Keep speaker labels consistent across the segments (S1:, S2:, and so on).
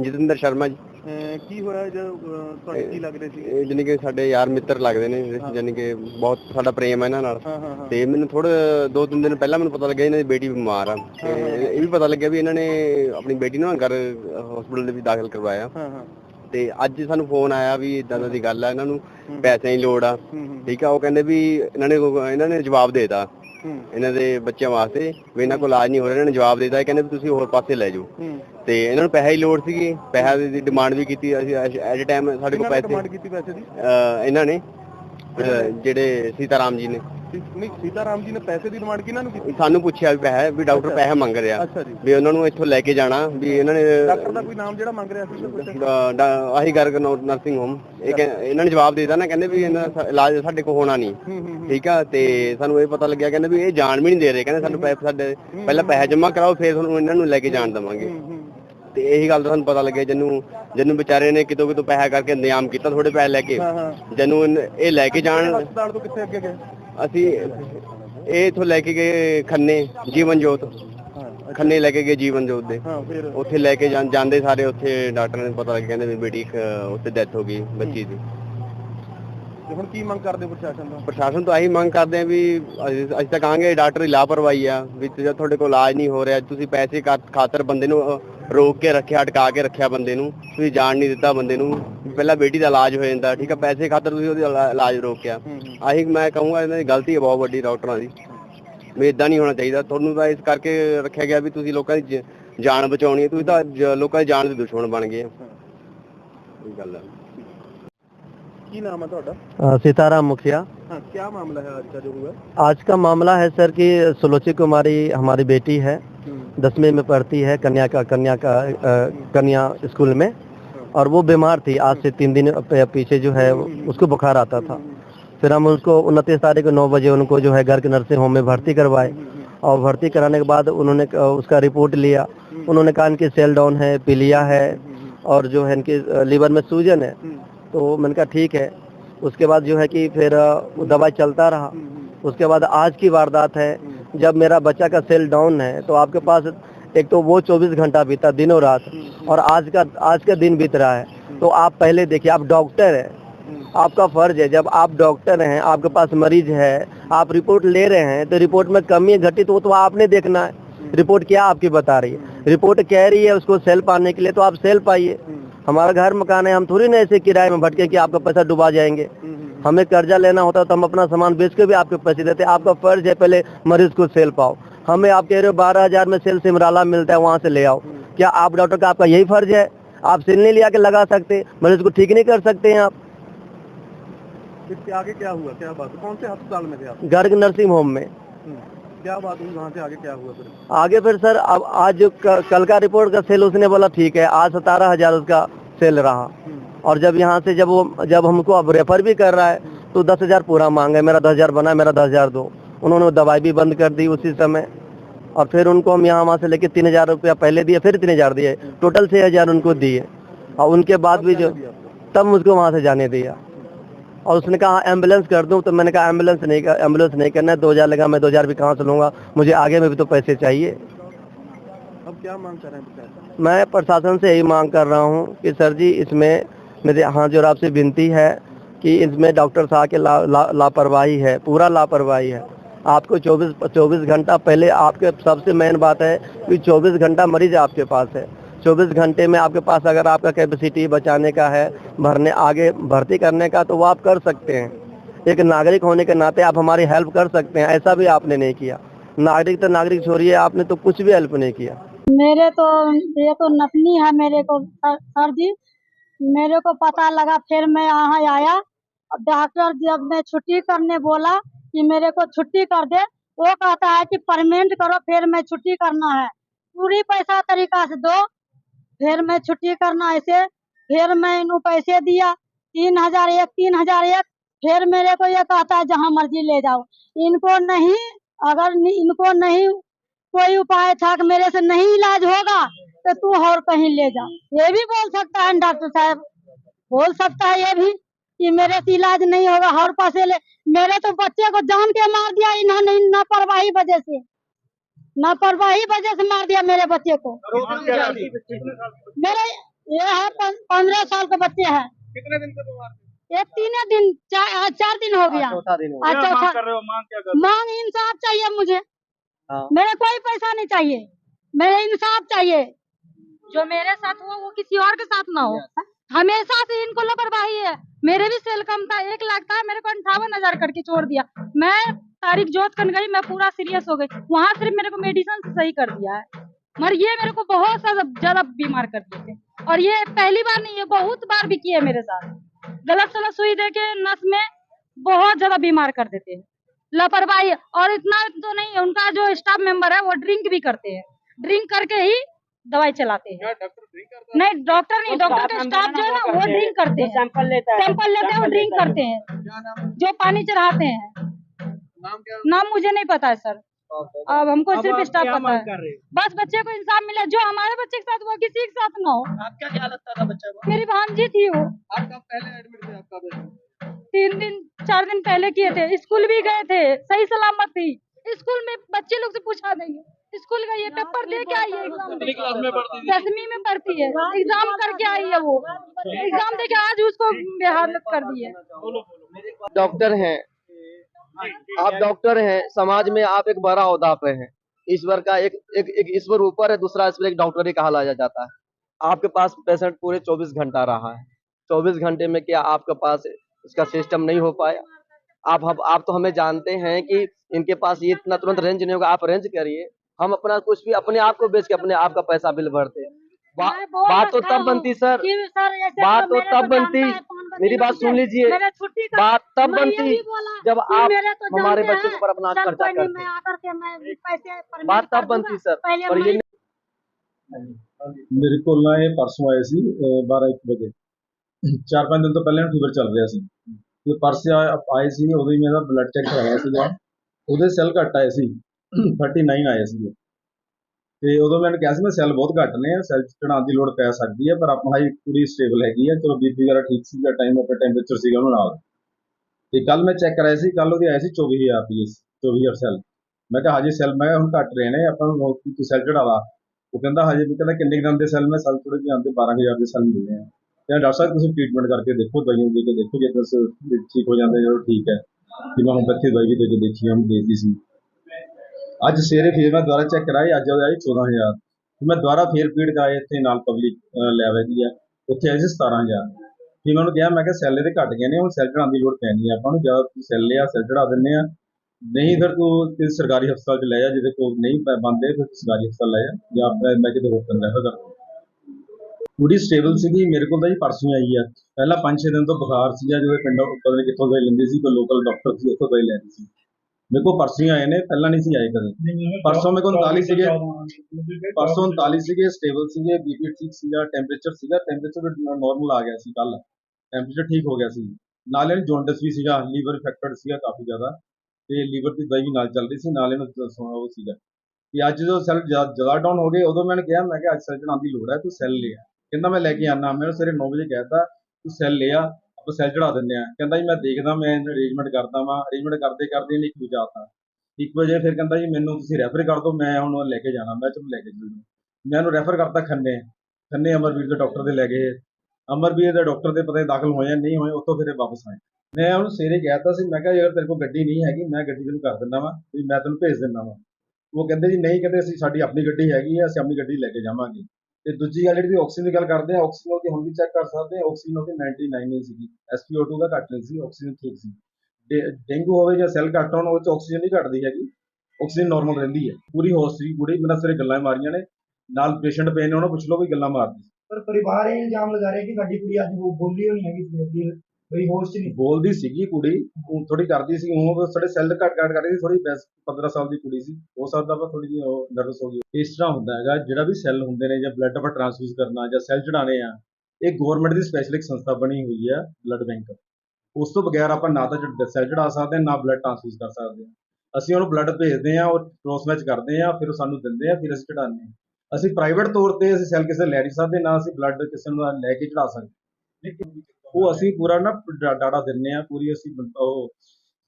S1: ਜਤਿੰਦਰ ਸ਼ਰਮਾ ਜੀ।
S2: ਅਹ ਕੀ ਹੋਇਆ ਜਦ ਅਹ ਤੁਹਾਡੇ ਕੀ ਲੱਗ ਰਹੇ ਸੀ?
S1: ਇਹ ਜਾਣੀ ਕਿ ਸਾਡੇ ਯਾਰ ਮਿੱਤਰ ਲੱਗਦੇ ਨੇ ਜਾਣੀ ਕਿ ਬਹੁਤ ਸਾਡਾ ਪ੍ਰੇਮ ਹੈ ਇਹਨਾਂ ਨਾਲ।
S2: ਹਾਂ ਹਾਂ ਹਾਂ।
S1: ਤੇ ਮੈਨੂੰ ਥੋੜੇ ਦੋ ਤਿੰਨ ਦਿਨ ਪਹਿਲਾਂ ਮੈਨੂੰ ਪਤਾ ਲੱਗਿਆ ਇਹਨਾਂ ਦੀ ਬੇਟੀ ਬਿਮਾਰ ਆ। ਤੇ ਇਹ ਵੀ ਪਤਾ ਲੱਗਿਆ ਵੀ ਇਹਨਾਂ ਨੇ ਆਪਣੀ ਬੇਟੀ ਨੂੰ ਨਾ ਘਰ ਹਸਪੀਟਲ ਦੇ ਵਿੱਚ ਦਾਖਲ ਕਰਵਾਇਆ।
S2: ਹਾਂ ਹਾਂ।
S1: ਤੇ ਅੱਜ ਸਾਨੂੰ ਫੋਨ ਆਇਆ ਵੀ ਇਦਾਂ ਦੀ ਗੱਲ ਆ ਇਹਨਾਂ ਨੂੰ। ਪੈਸਿਆਂ ਦੀ ਲੋੜ ਆ। ਠੀਕ ਆ ਉਹ ਕਹਿੰਦੇ ਵੀ ਇਹਨਾਂ ਨੇ ਇਹਨਾਂ ਨੇ ਜਵਾਬ ਦੇਤਾ। ਇਹਨਾਂ ਦੇ ਬੱਚਿਆਂ ਵਾਸਤੇ ਵੀ ਇਹਨਾਂ ਕੋਲ ਇਲਾਜ ਨਹੀਂ ਹੋ ਰਿਹਾ। ਇਹਨਾਂ ਨੇ ਜਵਾਬ ਦੇਤਾ ਕਹਿੰਦੇ ਵੀ ਤੁਸੀਂ ਹੋਰ ਪਾਸੇ ਲੈ ਜਾਓ। ਤੇ ਇਹਨਾਂ ਨੂੰ ਪੈਸੇ ਦੀ ਲੋੜ ਸੀਗੀ ਪੈਸਾ ਦੀ ਡਿਮਾਂਡ ਵੀ ਕੀਤੀ ਅਸੀਂ ਐਟ ਟਾਈਮ ਸਾਡੇ ਕੋਲ ਪੈਸੇ
S2: ਡਿਮਾਂਡ ਕੀਤੀ ਪੈਸੇ ਦੀ?
S1: ਅਹ ਇਹਨਾਂ ਨੇ ਜਿਹੜੇ ਸੀਤਾਰਾਮ ਜੀ ਨੇ।
S2: ਨਹੀਂ ਸੀਤਾਰਾਮ ਜੀ ਨੇ ਪੈਸੇ ਦੀ ਡਿਮਾਂਡ ਕਿਹਨਾਂ ਨੂੰ ਕੀਤੀ?
S1: ਸਾਨੂੰ ਪੁੱਛਿਆ ਵੀ ਪੈਸੇ ਵੀ ਡਾਕਟਰ ਪੈਸੇ ਮੰਗ ਰਿਹਾ।
S2: ਅੱਛਾ ਜੀ।
S1: ਵੀ ਉਹਨਾਂ ਨੂੰ ਇੱਥੋਂ ਲੈ ਕੇ ਜਾਣਾ ਵੀ ਇਹਨਾਂ ਨੇ
S2: ਡਾਕਟਰ ਦਾ ਕੋਈ ਨਾਮ ਜਿਹੜਾ ਮੰਗ ਰਿਹਾ ਸੀ ਕੁਛ
S1: ਆਹੀ ਗਰਗ ਨਰਸਿੰਗ ਹੋਮ। ਇਹ ਕਹਿ- ਇਹਨਾਂ ਨੇ ਜਵਾਬ ਦੇ ਦਿੱਤਾ ਨਾ ਕਹਿੰਦੇ ਵੀ ਇਹਨਾਂ ਦਾ ਇਲਾਜ ਸਾਡੇ ਕੋਲ ਹੋਣਾ ਨਹੀਂ। ਠੀਕ ਆ ਤੇ ਸਾਨੂੰ ਇਹ ਪਤਾ ਲੱਗਿਆ ਕਹਿੰਦੇ ਵੀ ਇਹ ਜਾਣ ਵੀ ਨਹੀਂ ਦੇ ਰਹੇ। ਕਹਿੰਦੇ ਸਾਨੂੰ ਪੈਸੇ ਸਾਡੇ ਪਹਿਲਾਂ ਪੈਸੇ ਜਮ੍ਹਾਂ ਕਰਾਓ ਫਿਰ ਤੁਹਾਨੂੰ ਇਹਨਾਂ ਨੂੰ ਲੈ ਕੇ ਜਾਣ ਦੇਵਾਂਗੇ। ਤੇ ਇਹੀ ਗੱਲ ਦਾ ਸਾਨੂੰ ਪਤਾ ਲੱਗਿਆ ਜਿਹਨੂੰ ਜਿਹਨੂੰ ਵਿਚਾਰੇ ਨੇ ਕਿਤੋਂ ਕਿਤੋਂ ਪੈਸਾ ਕਰਕੇ ਇੰਤਜ਼ਾਮ ਕੀਤਾ ਥੋੜੇ ਪੈਸੇ ਲੈ ਕੇ।
S2: ਹਾਂ ਹਾਂ।
S1: ਜਿਹਨੂੰ ਇਹਨ- ਇਹ ਲੈ ਕੇ ਜਾਣ।
S2: ਹਸਪਤਾਲ ਤੋਂ ਕਿੱਥੇ ਅੱਗੇ ਗਏ?
S1: ਅਸੀਂ ਇਹ ਇਥੋਂ ਲੈ ਕੇ ਗਏ ਖੰਨੇ ਜੀਵਨ ਜੋਤ। ਖੰਨੇ ਲੈ ਕੇ ਗਏ ਜੀਵਨ ਜੋਤ ਦੇ।
S2: ਹਾਂ ਫਿਰ
S1: ਉੱਥੇ ਲੈ ਕੇ ਜਾਂ- ਜਾਂਦੇ ਸਾਰੇ ਉੱਥੇ ਡਾਕਟਰ ਨੇ ਪਤਾ ਲੱਗਿਆ ਕਹਿੰਦੇ ਵੀ ਬੇਟੀ ਇੱਕ ਉੱਥੇ ਡੈਥ ਹੋ ਗਈ ਬੱਚੀ ਦੀ।
S2: ਤੇ ਹੁਣ ਕੀ ਮੰਗ ਕਰਦੇ ਪ੍ਰਸ਼ਾਸਨ ਤੋਂ?
S1: ਪ੍ਰਸ਼ਾਸਨ ਤੋਂ ਆਹੀ ਮੰਗ ਕਰਦੇ ਆ ਵੀ ਅਸੀਂ ਅਸੀਂ ਤਾਂ ਕਹਾਂਗੇ ਡਾਕਟਰ ਦੀ ਲਾਪਰਵਾਹੀ ਆ ਵੀ ਜੇ ਤੁਹਾਡੇ ਕੋਲ ਇਲਾਜ ਨਹੀਂ ਹੋ ਰਿਹਾ ਤੁਸੀਂ ਪੈਸੇ ਖਾਤਰ ਬੰਦੇ ਨੂੰ ਅਹ, ਰੋਕ ਕੇ ਰੱਖਿਆ ਅਟਕਾ ਕੇ ਰੱਖਿਆ ਬੰਦੇ ਨੂੰ ਤੁਸੀਂ ਜਾਣ ਨਹੀਂ ਦਿੱਤਾ ਬੰਦੇ ਨੂੰ ਵੀ ਪਹਿਲਾਂ ਬੇਟੀ ਦਾ ਇਲਾਜ ਹੋ ਜਾਂਦਾ ਠੀਕ ਆ ਪੈਸੇ ਖਾਤਰ ਤੁਸੀਂ ਉਹਦਾ ਇਲਾ- ਇਲਾਜ ਰੋਕਿਆ।
S2: ਹੂੰ ਹੂੰ।
S1: ਆਹੀ ਮੈਂ ਕਹੂੰਗਾ ਇਹਨਾਂ ਦੀ ਗਲਤੀ ਹੈ ਬਹੁਤ ਵੱਡੀ ਡਾਕਟਰਾਂ ਦੀ। ਵੀ ਇਦਾਂ ਨਹੀਂ ਹੋਣਾ ਚਾਹੀਦਾ ਤੁਹਾਨੂੰ ਤਾਂ ਇਸ ਕਰਕੇ ਰੱਖਿਆ ਗਿਆ ਵੀ ਤੁਸੀਂ ਲੋਕਾਂ ਦੀ ਜ- ਜਾਨ ਬਚਾਉਣੀ ਹੈ ਤੁਸੀਂ ਤਾਂ ਜ- ਲੋਕਾਂ ਦੀ ਜਾਨ ਦੇ ਦੁਸ਼ਮਣ ਬਣ ਗਏ ਹੋ। ਇਹ ਗੱਲ ਹੈ
S2: ਕੀ ਨਾਮ ਹੈ ਤੁਹਾਡਾ
S3: सीताराम मुखिया
S2: हाँ क्या मामला है आज का जो हुआ
S3: आज का मामला है सर कि सुलोची कुमारी हमारी बेटी है दसवीं में पढ़ती है कन्या का कन्या का अ, कन्या स्कूल में और वो बीमार थी आज से तीन दिन प- पीछे जो है उसको बुखार आता था फिर हम उसको उनतीस तारीख को नौ बजे उनको जो है घर के नर्सिंग होम में भर्ती करवाए और भर्ती कराने के बाद उन्होंने अ, उसका रिपोर्ट लिया उन्होंने कहा इनकी सेल डाउन है पीलिया है और जो है इनके अ, लीवर में सूजन है तो मैंने कहा, ठीक है। उसके बाद जो है कि फिर दवाई चलता रहा। उसके बाद आज की वारदात है। जब मेरा बच्चा का सेल डाउन है तो आपके पास एक तो वो 24 घंटा बीता, दिनों रात, और आज का आज का दिन बीत रहा है। तो आप पहले देखिए, आप डॉक्टर हैं। आपका फ़र्ज़ है, जब आप डॉक्टर हैं, आपके पास मरीज़ है, आप रिपोर्ट ले रहे हैं तो रिपोर्ट में कमी है, घटित हो तो आपने देखना है। रिपोर्ट क्या आपकी बता रही है? रिपोर्ट कह रही है उसको सेल पाने के लिए तो आप सेल पाइए। हमारा घर मकान है हम थोड़ी ना ऐसे किराए में भटके कि आपका पैसा डुबा जाएँगे। हमें कर्जा लेना होता तो हम अपना सामान बेच के भी आपके पैसे देते। आपका फ़र्ज़ है पहले मरीज़ को सेल पाओ। हमें आप कह रहे हो बारह हज़ार में सेल सिमराला मिलता है वहाँ से ले आओ। क्या आप डॉक्टर का आपका यही फ़र्ज़ है? आप सेल नहीं लिया के लगा सकते मरीज़ को ठीक नहीं कर सकते हैं आप।
S2: इसके आगे क्या हुआ? क्या बात कौन से अस्पताल में थे आप?
S3: गर्ग नर्सिंग होम में।
S2: हम्म, क्या बात हुई? वहाँ से आगे क्या हुआ फिर?
S3: आगे फिर सर अब आज जो कल का रिपोर्ट का सेल उसने बोला ठीक है आज सतारह हज़ार उसका सेल रहा।
S2: हम्म,
S3: और जब यहाँ से जब वो जब हमको अब रेफर भी कर रहा है तो दस हज़ार पूरा मांगे मेरा दस हज़ार बना मेरा दस हज़ार दो। उन्होंने दवाई भी बंद कर दी उसी समय। और फिर उनको हम यहाँ वहाँ से लेके तीन हज़ार रुपया पहले दिए फिर तीन हज़ार दिए। टोटल छह हज़ार उनको दिए। और उनके बाद भी जो तब मुझको वहाँ से जाने दिया। और उसने कहा एंबुलेंस कर दूँ? तो मैंने कहा एंबुलेंस नहीं कर एंबुलेंस नहीं करना है। दो हज़ार लगा मैं दो हज़ार भी कहाँ से लूँगा? मुझे आगे में भी तो पैसे चाहिए।
S2: अब क्या मांग कर रहे हैं
S3: मैं प्रशासन से यही मांग कर रहा हूँ कि सर जी इसमें मेरे हाथ जोड़ आपसे विनती है कि इसमें डॉक्टर साहब के ला, ला, लापरवाही है पूरा लापरवाही है। आपको 24 24 घंटा पहले आपके सबसे मेन बात है कि 24 घंटा मरीज़ आपके पास है। 24 घंटे में आपके पास अगर आपका कैपेसिटी बचाने का है, भरने, आगे भर्ती करने का तो वो आप कर सकते हैं। एक नागरिक होने के नाते आप हमारी हेल्प कर सकते हैं, ऐसा भी आपने नहीं किया। नागरिक तो नागरिक छोड़िए, आपने तो कुछ भी हेल्प नहीं किया।
S4: मेरे तो ये तो नतनी है मेरे को, सर जी। मेरे को पता लगा, फिर मैं यहाँ आया डॉक्टर जब मैं छुट्टी करने बोला कि मेरे को छुट्टी कर दे। वो कहता है कि परमेंट करो, फिर मैं छुट्टी करना है। पूरी पैसा तरीका से दो फिर मैं छुट्टी करना ऐसे, फिर मैं इन पैसे दिया, तीन हज़ार एक, तीन हज़ार एक, फिर मेरे को ये कहता है, जहाँ मर्ज़ी ले जाओ। इनको नहीं, अगर इनको नहीं, कोई उपाय था कि मेरे से नहीं इलाज होगा तो तू और कहीं ले जा। ये भी बोल सकता है डॉक्टर साहब। बोल सकता है ये भी कि मेरे से इलाज नहीं होगा, और पासे ले। मेरे तो बच्चे को जान के मार दिया, इन्होंने लापरवाही वजह से। लापरवाही वजह से मार दिया मेरे बच्चे को। मेरे
S5: ये है पंद्रह साल के बच्चे हैं।
S6: कितने दिन से बीमार थे?
S5: ये तीन दिन चार चार दिन हो गया। आज
S6: मांग
S5: चौथा
S6: कर रहे हो? मांग क्या कर रहे
S5: मांग इंसाफ चाहिए मुझे।
S7: हाँ।
S5: मेरे कोई पैसा नहीं चाहिए। मेरे इंसाफ चाहिए। जो मेरे साथ हुआ वो किसी और के साथ ना हो। हमेशा से इनको लापरवाही है। मेरे भी सेल कम था। एक लाख था मेरे को अंठावन हज़ार करके छोड़ दिया। मैं तारीख जोत कर गई मैं पूरा सीरियस हो गई। वहाँ सिर्फ़ मेरे को मेडिसिन से सही कर दिया है। मगर ये मेरे को बहुत ज़्यादा ज़्यादा बीमार कर दिए थे और ये पहली बार नहीं है बहुत बार भी किए मेरे साथ। गलत सलत सुई दे के नस में बहुत ज़्यादा बीमार कर देते हैं। लापरवाही और इतना तो नहीं है उनका जो स्टाफ मेंबर है वो ड्रिंक भी करते हैं। ड्रिंक करके ही दवाई चलाते हैं।
S6: डॉक्टर
S5: नहीं डॉक्टर नहीं डॉक्टर का स्टाफ जो है ना वो ड्रिंक करते हैं। सैंपल लेता है। सैंपल लेते हैं वो ड्रिंक करते है? जो पानी चढ़ाते हैं।
S6: नाम क्या
S5: नाम मुझे नहीं पता है सर। अब हमको सिर्फ़ स्टाफ पता है। बस बच्चे को इंसाफ मिले जो हमारे बच्चे के साथ हुआ किसी के साथ ना हो।
S6: आपका क्या लगता था बच्चा को?
S5: मेरी भांजी थी वो।
S6: आप कब पहले एडमिट थे आपका
S5: तीन दिन चार दिन पहले किए थे। स्कूल भी गए थे। सही सलामत थी। स्कूल में बच्चे लोग से पूछा देंगे स्कूल का ये पेपर दे के आई है एग्ज़ाम
S6: कितनी क्लास में पढ़ती थी?
S5: दसवीं में पढ़ती है। एग्ज़ाम करके आई है वो। एग्ज़ाम दे के आज उसको बेहालत कर दी है।
S6: बोलो बोलो।
S7: डॉक्टर हैं। आप डॉक्टर हैं समाज में आप एक बड़ा औहदा पे हैं। ईश्वर का एक एक एक ईश्वर ऊपर है दूसरा ईश्वर एक डॉक्टर ही कहा जाता है। आपके पास पेशेंट पूरे 24 घंटा रहा है। 24 घंटे में क्या आपके पास इसका सिस्टम नहीं हो पाया? आप हम आप तो हमें जानते हैं कि इनके पास ये इतना तुरंत रेंज नहीं होगा। आप रेंज करिए। हम अपना कुछ भी अपने आप को बेच के अपने आप का पैसा बिल भरते हैं। बा,
S5: मैं बहुत
S7: बात तो
S5: अच्छा
S7: तब बनती
S5: हूँ
S7: सर
S5: कि सर ऐसे
S7: बात
S5: तो
S7: तो
S5: मेरे
S7: तब
S5: को
S7: बनती
S5: जानता है, कौन बच्चे
S7: मेरी बात
S5: बच्चे।
S7: सुन लीजिए
S5: मैंने छुट्टी कर
S7: बात तब
S5: मैं ये
S7: बनती
S5: भी बोला
S7: जब
S5: कि
S7: आप
S5: मेरे तो
S7: हमारे
S5: जानते
S7: बच्चों
S5: हैं,
S7: के ऊपर अपना
S5: सर
S7: खर्चा
S5: कोई नहीं,
S7: करते
S5: मैं आकर के मैं पैसे permit
S7: बात
S5: कर
S7: तब बनती
S5: दूंगा।
S7: सर
S5: पहले
S7: पर ये
S5: मैं
S8: ਮੇਰੇ ਕੋਲ ਨਾ ਇਹ ਪਰਸੋਂ ਆਏ ਸੀ 12 1 ਵਜੇ ਚਾਰ ਪੰਜ ਦਿਨ ਤੋਂ ਪਹਿਲਾਂ ਫੀਵਰ ਚੱਲ ਰਿਹਾ ਸੀ ਤੇ ਪਰਸੇ ਆ- ਆਏ ਸੀ ਉਦੋਂ ਹੀ ਮੇਰਾ ਬਲੱਡ ਚੈੱਕ ਕਰਾਇਆ ਸੀਗਾ ਉਹਦੇ ਸੈੱਲ ਘੱਟ ਆਏ ਸੀ 39 ਆਏ ਸੀ ਤੇ ਉਦੋਂ ਮੈਨੂੰ ਕਿਹਾ ਸੀ ਮੈਂ ਸੈੱਲ ਬਹੁਤ ਘੱਟ ਨੇ, ਸੈੱਲ ਚੜਾਉਣ ਦੀ ਲੋੜ ਪੈ ਸਕਦੀ ਹੈ ਪਰ ਆਪਣਾ ਹਾਈ ਪੂਰੀ ਸਟੇਬਲ ਹੈਗੀ ਹੈ ਚਲੋ ਬੀਪੀ ਵਗੈਰਾ ਠੀਕ ਸੀਗਾ ਟਾਈਮ ਆਪਣਾ ਟੈਂਪਰੇਚਰ ਸੀਗਾ ਉਹਨੂੰ ਨਾਲ। ਤੇ ਕੱਲ ਮੈਂ ਚੈੱਕ ਕਰਾਇਆ ਸੀ ਕੱਲ ਉਹਦੇ ਆਇਆ ਸੀ 24000 ਪੀਐਸ 24000 ਸੈੱਲ। ਮੈਂ ਕਿਹਾ ਹਜੇ ਸੈੱਲ, ਮੈਂ ਕਿਹਾ ਹੁਣ ਘੱਟ ਰਹੇ ਨੇ, ਆਪਾਂ ਨੂੰ ਹੋਰ ਤੂੰ ਸੈੱਲ ਚੜਾ ਲਾ। ਉਹ ਕਹਿੰਦਾ ਹਜੇ ਵੀ ਕਹਿੰਦਾ ਕਿੰਨੇ ਗ੍ਰਾਮ ਦੇ ਸੈੱਲ ਮੈਂ ਸੈੱਲ ਥੋੜੇ ਜਿਹੇ ਆਉਂਦੇ 12000 ਦੇ ਸੈੱਲ ਮਿਲਦੇ ਆ। ਕਹਿੰਦਾ ਡਾਕਟਰ ਸਾਹਿਬ ਤੁਸੀਂ ਟ੍ਰੀਟਮੈਂਟ ਕਰਕੇ ਦੇਖੋ, ਦਵਾਈਆਂ ਦੇ ਕੇ ਦੇਖੋ, ਜੇ ਤੁਸੀਂ ਠੀਕ ਹੋ ਜਾਂਦੇ ਜਦੋਂ ਠੀਕ ਹੈ। ਕਿ ਮੈਂ ਹੋਮਪੈਥੀ ਦਵਾਈ ਵੀ ਦੇ ਕੇ ਦੇਖੀ ਹਮ ਦੇਤੀ ਸੀ। ਅੱਜ ਸਵੇਰੇ ਫੇਰ ਮੈਂ ਦੁਬਾਰਾ ਚੈੱਕ ਕਰਾਈ ਅੱਜ ਉਹ ਆਈ 14000 ਫਿਰ ਮੈਂ ਦੁਬਾਰਾ ਫੇਰ ਪੀੜ ਗਾਏ ਇੱਥੇ ਨਾਲ ਪਬਲਿਕ ਲੈਵਲ ਦੀ ਆ। ਉੱਥੇ ਆਈ ਸੀ 17000 ਫਿਰ ਮੈਂ ਉਹਨੂੰ ਕਿਹਾ, ਮੈਂ ਕਿਹਾ ਸੈਲਰੀ ਤੇ ਘਟ ਗਏ ਨੇ, ਹੁਣ ਸੈਲ ਚੜਾਉਣ ਦੀ ਲੋੜ ਪੈਣੀ ਆ। ਆਪਾਂ ਨੂੰ ਜਾਂ ਤੂੰ ਸੈੱਲ ਲਿਆ ਸੈੱਲ ਚੜਾ ਦਿੰਨੇ ਆ। ਨਹੀਂ ਫਿਰ ਤੂੰ ਸਰਕਾਰੀ ਹਸਪਤਾਲ ਚ ਲੈ ਜਾ ਜਿਹਦੇ ਕੋਲ ਨਹੀਂ ਪ- ਬਣਦੇ ਫਿਰ ਸਰਕਾਰੀ ਹਸਪਤਾਲ ਲੈ ਜਾ ਜਾਂ ਆਪਣੇ ਮੈਂ ਕਿਤੇ ਹੋਰ ਤੈਨੂੰ ਰੈਫਰ ਕਰ ਪੂਰੀ ਸਟੇਬਲ ਸੀਗੀ, ਮੇਰੇ ਕੋਲ ਤਾਂ ਜੀ ਪਰਸੋਂ ਆਈ ਆ। ਪਹਿਲਾਂ 5-6 ਦਿਨ ਤੋਂ ਬੁਖਾਰ ਸੀਗਾ ਜਿਵੇਂ ਪਿੰਡੋਂ ਪਤਾ ਨਹੀਂ ਕਿੱਥੋਂ ਦਵਾਈ ਲੈਂਦੀ ਸੀ, ਕੋਈ ਲੋਕਲ ਡਾਕਟਰ ਸੀ, ਉੱਥੋਂ ਦਵਾਈ ਲੈਂਦੀ ਸੀ। ਮੇਰੇ ਕੋਲ ਪਰਸੋਂ ਆਏ ਨੇ ਪਹਿਲਾਂ ਨਹੀਂ ਸੀ ਆਏ ਕਦੇ। ਪਰਸੋਂ ਮੇਰੇ ਕੋਲ 39 ਸੀਗੇ। ਪਰਸੋਂ 39 ਸੀਗੇ ਸਟੇਬਲ ਸੀਗੇ ਬੀਪੀ ਠੀਕ ਸੀਗਾ ਟੈਂਪਰੇਚਰ ਸੀਗਾ ਟੈਂਪਰੇਚਰ ਨਾਰਮਲ ਆ ਗਿਆ ਸੀ ਕੱਲ ਟੈਂਪਰੇਚਰ ਠੀਕ ਹੋ ਗਿਆ ਸੀ। ਨਾਲੇ ਜੌਂਡਿਸ ਵੀ ਸੀਗਾ ਲੀਵਰ ਇਫੈਕਟਡ ਸੀਗਾ ਕਾਫੀ ਜ਼ਿਆਦਾ। ਤੇ ਲੀਵਰ ਦੀ ਦਵਾਈ ਵੀ ਨਾਲ ਚੱਲ ਰਹੀ ਸੀ ਨਾਲੇ ਨੂੰ ਉਹ ਸੀਗਾ। ਕਿ ਅੱਜ ਜਦੋਂ ਸੈੱਲ ਜ਼ਿਆਦਾ ਡਾਊਨ ਹੋ ਗਏ ਉਦੋਂ ਮੈਨੂੰ ਕਿਹਾ ਮੈਂ ਕਿਹਾ ਅੱਜ ਸੈੱਲ ਚੜਾਉਣ ਦੀ ਲੋੜ ਹੈ ਤੂੰ ਸੈੱਲ ਲਿਆ ਕਹਿੰਦਾ ਮੈਂ ਲੈ ਕੇ ਆਣਾ ਮੈਨੂੰ ਸਵੇਰੇ 9 ਵਜੇ ਕਹਿਤਾ ਤੂੰ ਸੈੱਲ ਲਿਆ ਆਪਾਂ ਸੈੱਲ ਚੜਾ ਦਿੰਦੇ ਆ। ਕਹਿੰਦਾ ਜੀ, ਮੈਂ ਦੇਖਦਾ, ਮੈਂ ਅਰੇਂਜਮੈਂਟ ਕਰਦਾ ਵਾਂ। ਅਰੇਂਜਮੈਂਟ ਕਰਦੇ ਕਰਦੇ ਨੇ ਇੱਕ ਵਜੇ ਆਤਾ ਇੱਕ ਵਜੇ ਫਿਰ ਕਹਿੰਦਾ ਜੀ, ਮੈਨੂੰ ਤੁਸੀਂ ਰੈਫਰ ਕਰ ਦਿਓ, ਮੈਂ ਹੁਣ ਲੈ ਕੇ ਜਾਣਾ। ਮੈਂ ਚਲੋ ਲੈ ਕੇ ਚੱਲੂ ਮੈਂ ਉਹਨੂੰ ਰੈਫਰ ਕਰਤਾ ਖੰਨੇ। ਖੰਨੇ ਅਮਰਵੀਰ ਦੇ ਡਾਕਟਰ ਦੇ ਲੈ ਗਏ। ਅਮਰਵੀਰ ਦੇ ਡਾਕਟਰ ਦੇ ਪਤਾ ਨਹੀਂ ਦਾਖਲ ਹੋਏ ਜਾਂ ਨਹੀਂ ਹੋਏ, ਉੱਥੋਂ ਫਿਰ ਵਾਪਸ ਆਏ। ਮੈਂ ਉਹਨੂੰ ਸਵੇਰੇ ਕਹਿਤਾ ਸੀ, ਮੈਂ ਕਿਹਾ, ਯਾਰ ਤੇਰੇ ਕੋਲ ਗੱਡੀ ਨਹੀਂ ਹੈਗੀ, ਮੈਂ ਗੱਡੀ ਤੈਨੂੰ ਕਰ ਦਿੰਦਾ ਵਾਂ, ਵੀ ਮੈਂ ਤੈਨੂੰ ਭੇਜ ਦਿੰਦਾ ਵਾਂ। ਉਹ ਕਹਿੰਦੇ ਜੀ, ਨਹੀਂ, ਕਹਿੰਦੇ ਅਸੀਂ ਸਾਡੀ ਆਪਣੀ ਗੱਡੀ ਹੈਗੀ ਹੈ ਅਸੀਂ ਆਪਣੀ ਗੱਡੀ ਲੈ ਕੇ ਜਾਵਾਂਗੇ। ਤੇ ਦੂਜੀ ਗੱਲ ਜਿਹੜੀ ਆਕਸੀਜਨ ਦੀ ਗੱਲ ਕਰਦੇ ਆ ਆਕਸੀਜਨ ਉਹਦੀ ਹੁਣ ਵੀ ਚੈੱਕ ਕਰ ਸਕਦੇ ਆ ਆਕਸੀਜਨ ਉਹਦੀ 99 ਨਹੀਂ ਸੀਗੀ। SpO2 ਦਾ ਘੱਟ ਨਹੀਂ ਸੀ ਆਕਸੀਜਨ ਠੀਕ ਸੀ। ਡੇਂਗੂ ਹੋਵੇ ਜਾਂ ਸੈੱਲ ਘੱਟ ਹੋਣ, ਉਹ ਚ ਆਕਸੀਜਨ ਨਹੀਂ ਘਟਦੀ ਹੈਗੀ। ਆਕਸੀਜਨ ਨਾਰਮਲ ਰਹਿੰਦੀ ਹੈ। ਪੂਰੀ ਹੋਸ਼ ਸੀ ਕੁੜੀ ਬਿਨਾਂ ਸਿਰੇ ਗੱਲਾਂ ਮਾਰੀਆਂ ਨੇ। ਨਾਲ ਪੇਸ਼ੈਂਟ ਪਏ ਨੇ, ਉਹਨਾਂ ਪੁੱਛ ਲਓ ਵੀ ਗੱਲਾਂ ਮਾਰਦੀ।
S9: ਪਰ ਪਰਿਵਾਰ ਇਹ ਇਲਜ਼ਾਮ ਲਗਾ ਰਿਹਾ ਕਿ ਸਾਡੀ ਕੁੜੀ ਅੱਜ ਬੋਲੀ ਹੋਣੀ ਹੈਗੀ, ਸਵੇਰ ਦੀ। ਬਈ ਹੋਸ਼ ਚ ਨਹੀਂ।
S8: ਬੋਲਦੀ ਸੀਗੀ ਕੁੜੀ ਥੋੜੀ ਕਰਦੀ ਸੀ ਉਹ ਸਾਡੇ ਸੈੱਲ ਘੱਟ ਘੱਟ ਕਰਦੀ ਸੀ ਥੋੜੀ 15 ਸਾਲ ਦੀ ਕੁੜੀ ਸੀ। ਹੋ ਸਕਦਾ ਵਾ ਥੋੜੀ ਜਿਹੀ ਨਰਵਸ ਹੋ ਗਈ ਇਸ ਤਰ੍ਹਾਂ ਹੁੰਦਾ ਹੈਗਾ, ਜਿਹੜਾ ਵੀ ਸੈੱਲ ਹੁੰਦੇ ਨੇ ਜਾਂ ਬਲੱਡ ਆਪਾਂ ਟ੍ਰਾਂਸਫਿਊਜ਼ ਕਰਨਾ ਜਾਂ ਸੈੱਲ ਚੜਾਣੇ ਆ, ਇਹ ਗਵਰਨਮੈਂਟ ਦੀ ਸਪੈਸ਼ਲ ਇੱਕ ਸੰਸਥਾ ਬਣੀ ਹੋਈ ਹੈ ਬਲੱਡ ਬੈਂਕ ਉਸ ਤੋਂ ਬਗੈਰ ਆਪਾਂ ਨਾ ਤਾਂ ਸੈੱਲ ਚੜਾ ਸਕਦੇ ਹਾਂ ਨਾ ਬਲੱਡ ਟ੍ਰਾਂਸਫਿਊਜ਼ ਕਰ ਸਕਦੇ ਹਾਂ ਅਸੀਂ ਉਹਨੂੰ ਬਲੱਡ ਭੇਜਦੇ ਹਾਂ ਉਹ ਕ੍ਰੋਸ ਮੈਚ ਕਰਦੇ ਹਾਂ ਫਿਰ ਉਹ ਸਾਨੂੰ ਦਿੰਦੇ ਆ, ਫਿਰ ਅਸੀਂ ਚੜਾਉਂਦੇ ਹਾਂ ਅਸੀਂ ਪ੍ਰਾਈਵੇਟ ਤੌਰ ਤੇ ਅਸੀਂ ਸੈੱਲ ਕਿਸੇ ਲੈ ਨਹੀਂ ਸਕਦੇ, ਨਾ ਅਸੀਂ ਬਲੱਡ ਕਿਸੇ ਨੂੰ ਲੈ ਕੇ ਚੜਾ ਸਕਦੇ। ਉਹ ਅਸੀਂ ਪੂਰਾ ਨਾ ਡਾਟਾ ਦਿੰਨੇ ਆ ਪੂਰੀ ਅਸੀਂ ਉਹ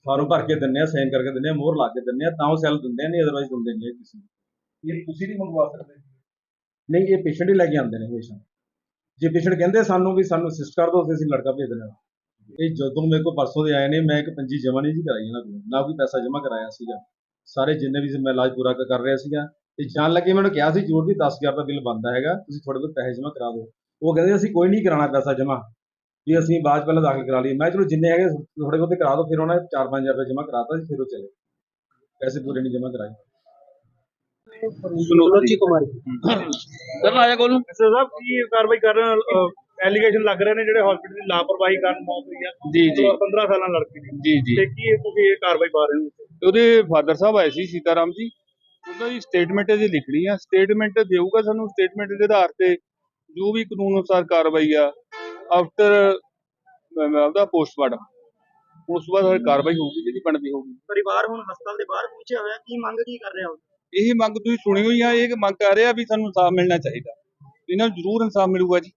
S8: ਫਾਰਮ ਭਰ ਕੇ ਦਿੰਨੇ ਆ ਸਾਈਨ ਕਰਕੇ ਦਿੰਨੇ ਆ ਮੋਹਰ ਲਾ ਕੇ ਦਿੰਨੇ ਆ ਤਾਂ ਉਹ ਸੈੱਲ ਦਿੰਦੇ ਨਹੀਂ ਅਦਰਵਾਈਜ਼ ਦਿੰਦੇ ਨਹੀਂ ਕਿਸੇ ਨੂੰ।
S6: ਇਹ ਤੁਸੀਂ ਨਹੀਂ ਮੰਗਵਾ ਸਕਦੇ?
S8: ਨਹੀਂ ਇਹ ਪੇਸ਼ੈਂਟ ਹੀ ਲੈ ਕੇ ਆਉਂਦੇ ਨੇ ਹਮੇਸ਼ਾ। ਜੇ ਪੇਸ਼ੈਂਟ ਕਹਿੰਦੇ ਸਾਨੂੰ ਵੀ ਸਾਨੂੰ ਅਸਿਸਟ ਕਰ ਦਿਓ ਤੇ ਅਸੀਂ ਲੜਕਾ ਭੇਜ ਹਾਂ। ਇਹ ਜਦੋਂ ਮੇਰੇ ਕੋਲ ਪਰਸੋਂ ਦੇ ਆਏ ਨੇ ਮੈਂ ਇੱਕ ਪੰਜੀ ਜਮ੍ਹਾਂ ਨਹੀਂ ਜੀ ਕਰਾਈ ਇਹਨਾਂ ਕੋਲ। ਨਾ ਕੋਈ ਪੈਸਾ ਜਮ੍ਹਾਂ ਕਰਾਇਆ ਸੀਗਾ। ਸਾਰੇ ਜਿੰਨੇ ਵੀ ਮੈਂ ਇਲਾਜ ਪੂਰਾ ਕਰ ਰਿਹਾ ਸੀਗਾ ਤੇ ਜਾਣ ਲੱਗੇ ਮੈਨੂੰ ਕਿਹਾ ਸੀ ਜ਼ਰੂਰ ਵੀ 10000 ਦਾ ਬਿੱਲ ਬਣਦਾ ਹੈਗਾ ਤੁਸੀਂ ਥੋੜੇ ਬਹੁਤ ਪੈਸੇ ਜਮ੍ਹਾਂ ਕਰਾ ਦਿਓ। ਉਹ ਕਹਿੰਦੇ ਅਸੀਂ ਕੋਈ ਨਹੀਂ ਕਰਾਉਣਾ ਪੈਸਾ ਜਮ੍ਹਾਂ। ਵੀ ਅਸੀਂ ਬਾਅਦ ਪਹਿਲਾਂ ਦਾਖਲ ਕਰਾ ਲਈਏ। ਮੈਂ ਚਲੋ ਜਿੰਨੇ ਹੈਗੇ ਥੋੜੇ ਬਹੁਤੇ ਕਰਾ ਦਿਓ ਫਿਰ ਉਹਨਾਂ ਨੇ 4-5000 ਰੁਪਏ ਜਮ੍ਹਾਂ ਕਰਾਤਾ ਸੀ ਫਿਰ ਉਹ ਚਲੇ ਪੈਸੇ ਪੂਰੇ ਨਹੀਂ ਜਮ੍ਹਾਂ ਕਰਾਏ।
S2: ਸੁਲੋਚੀ ਕੁਮਾਰੀ।
S10: ਸਰ ਆਇਆ ਕੋਲ ਨੂੰ?
S2: ਸਰ ਸਾਹਿਬ ਕੀ ਕਾਰਵਾਈ ਕਰ ਰਹੇ ਐਲੀਗੇਸ਼ਨ ਲੱਗ ਰਹੇ ਨੇ ਜਿਹੜੇ ਹਸਪੀਟਲ ਦੀ ਲਾਪਰਵਾਹੀ ਕਾਰਨ ਮੌਤ ਹੋਈ ਆ?
S10: ਜੀ ਜੀ।
S2: 15 ਸਾਲਾਂ ਲੜਕੀ ਦੀ।
S10: ਜੀ ਜੀ।
S2: ਤੇ ਕੀ ਇਹ ਤੁਸੀਂ ਇਹ ਕਾਰਵਾਈ ਪਾ ਰਹੇ ਹੋ?
S10: ਉਹਦੇ ਫਾਦਰ ਸਾਹਿਬ ਆਏ ਸੀ ਸੀਤਾਰਾਮ ਜੀ। ਉਹਨਾਂ ਦੀ ਸਟੇਟਮੈਂਟ ਇਹਦੀ ਲਿਖਣੀ ਆ। ਸਟੇਟਮੈਂਟ ਦੇਊਗਾ ਸਾਨੂੰ। ਸਟੇਟਮੈਂਟ ਦੇ ਆਧਾਰ ਤੇ ਜੋ ਵੀ ਕਾਨੂੰਨ ਅਨੁਸਾਰ ਕਾਰਵਾਈ ਆ ਆਫਟਰ ਉਹਦਾ ਪੋਸਟਮਾਰਟਮ ਉਸ ਤੋਂ ਬਾਅਦ ਹਰ ਕਾਰਵਾਈ ਹੋਊਗੀ ਜਿਹੜੀ ਬਣਦੀ ਹੋਊਗੀ।
S9: ਪਰਿਵਾਰ ਹੁਣ ਹਸਪਤਾਲ ਦੇ ਬਾਹਰ ਪਹੁੰਚਿਆ ਹੋਇਆ ਕੀ ਮੰਗ ਕੀ ਕਰ ਰਿਹਾ ਹੋ
S10: ਇਹੀ ਮੰਗ ਤੁਸੀਂ ਸੁਣੀ ਹੋਈ ਆ ਇਹ ਮੰਗ ਕਰ ਰਿਹਾ ਵੀ ਸਾਨੂੰ ਇਨਸਾਫ ਮਿਲਣਾ ਚਾਹੀਦਾ। ਇਹਨਾਂ ਨੂੰ ਜ਼ਰੂਰ ਇਨਸਾਫ ਮਿਲੂਗਾ ਜੀ।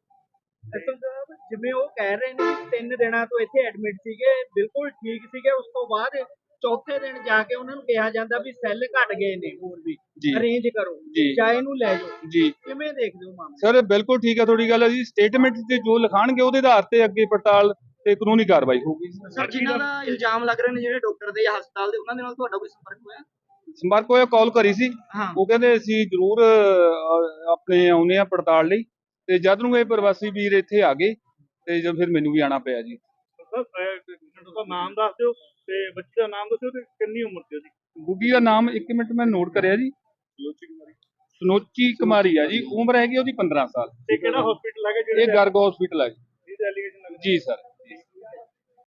S11: ਜਿਵੇਂ ਉਹ ਕਹਿ ਰਹੇ ਨੇ ਤਿੰਨ ਦਿਨਾਂ ਤੋਂ ਇੱਥੇ ਐਡਮਿਟ ਸੀਗੇ ਬਿਲਕੁਲ ਠੀਕ ਸੀਗੇ ਉਸ ਤੋਂ ਬਾਅਦ ਚੌਥੇ ਦਿਨ ਜਾ ਕੇ ਉਹਨਾਂ ਨੂੰ ਕਿਹਾ ਜਾਂਦਾ ਵੀ ਸੈੱਲ ਘਟ ਗਏ ਨੇ ਹੋਰ ਵੀ ਅਰੇਂਜ ਕਰੋ
S10: ਜੀ।
S11: ਇਹਨੂੰ ਲੈ ਜਾਓ।
S10: ਜੀ।
S11: ਕਿਵੇਂ ਦੇਖਦੇ ਹੋ ਮਾਮਲਾ?
S10: ਸਰ ਬਿਲਕੁਲ ਠੀਕ ਹੈ ਤੁਹਾਡੀ ਗੱਲ ਜੀ। ਸਟੇਟਮੈਂਟ ਤੇ ਜੋ ਲਿਖਾਣਗੇ ਉਹਦੇ ਆਧਾਰ ਤੇ ਅੱਗੇ ਪੜਤਾਲ ਤੇ ਕਾਨੂੰਨੀ ਕਾਰਵਾਈ ਹੋਊਗੀ।
S9: ਸਰ ਜਿਨ੍ਹਾਂ ਦਾ ਇਲਜ਼ਾਮ ਲੱਗ ਰਹੇ ਨੇ ਜਿਹੜੇ ਡਾਕਟਰ ਦੇ ਜਾਂ ਹਸਪਤਾਲ ਦੇ ਉਹਨਾਂ ਦੇ ਨਾਲ ਤੁਹਾਡਾ ਕੋਈ ਸੰਪਰਕ ਹੋਇਆ?
S10: ਸੰਪਰਕ ਹੋਇਆ ਕਾਲ ਕਰੀ ਸੀ।
S11: ਹਾਂ।
S10: ਉਹ ਕਹਿੰਦੇ ਅਸੀਂ ਜ਼ਰੂਰ ਆਪਣੇ ਆਉਨੇ ਆ ਪੜਤਾਲ ਲਈ। ਤੇ ਜਦ ਨੂੰ ਇਹ ਪ੍ਰਵਾਸੀ ਵੀਰ ਇੱਥੇ ਆ ਗਏ ਤੇ ਜਦ ਫਿਰ ਮੈਨੂੰ ਵੀ ਆਣਾ ਪਿਆ ਜੀ।
S2: ਸਰ ਨਾਮ ਦੱਸ ਦਿਓ। ਤੇ ਬੱਚੇ ਦਾ ਨਾਮ ਦੱਸਿਓ ਤੇ ਕਿੰਨੀ ਉਮਰ ਦੀ ਉਹਦੀ?
S10: ਗੁੱਡੀ ਦਾ ਨਾਮ ਇੱਕ ਮਿੰਟ ਮੈਂ ਨੋਟ ਕਰਿਆ ਜੀ।
S2: ਸੁਲੋਚੀ ਕੁਮਾਰੀ।
S10: ਸੁਨੋਚੀ ਕੁਮਾਰੀ ਆ ਜੀ। ਉਮਰ ਹੈਗੀ ਉਹਦੀ 15 ਸਾਲ।
S2: ਤੇ ਕਿਹੜਾ ਹਸਪੀਟਲ ਹੈਗਾ
S10: ਇਹ
S2: ਜਿਹੜੇ
S10: ਗਰਗ ਹਸਪੀਟਲ ਹੈ ਜੀ।
S2: ਜਿਹਦੇ ਐਲੀਗੇਸ਼ਨ ਲੱਗ
S10: ਜੀ ਸਰ।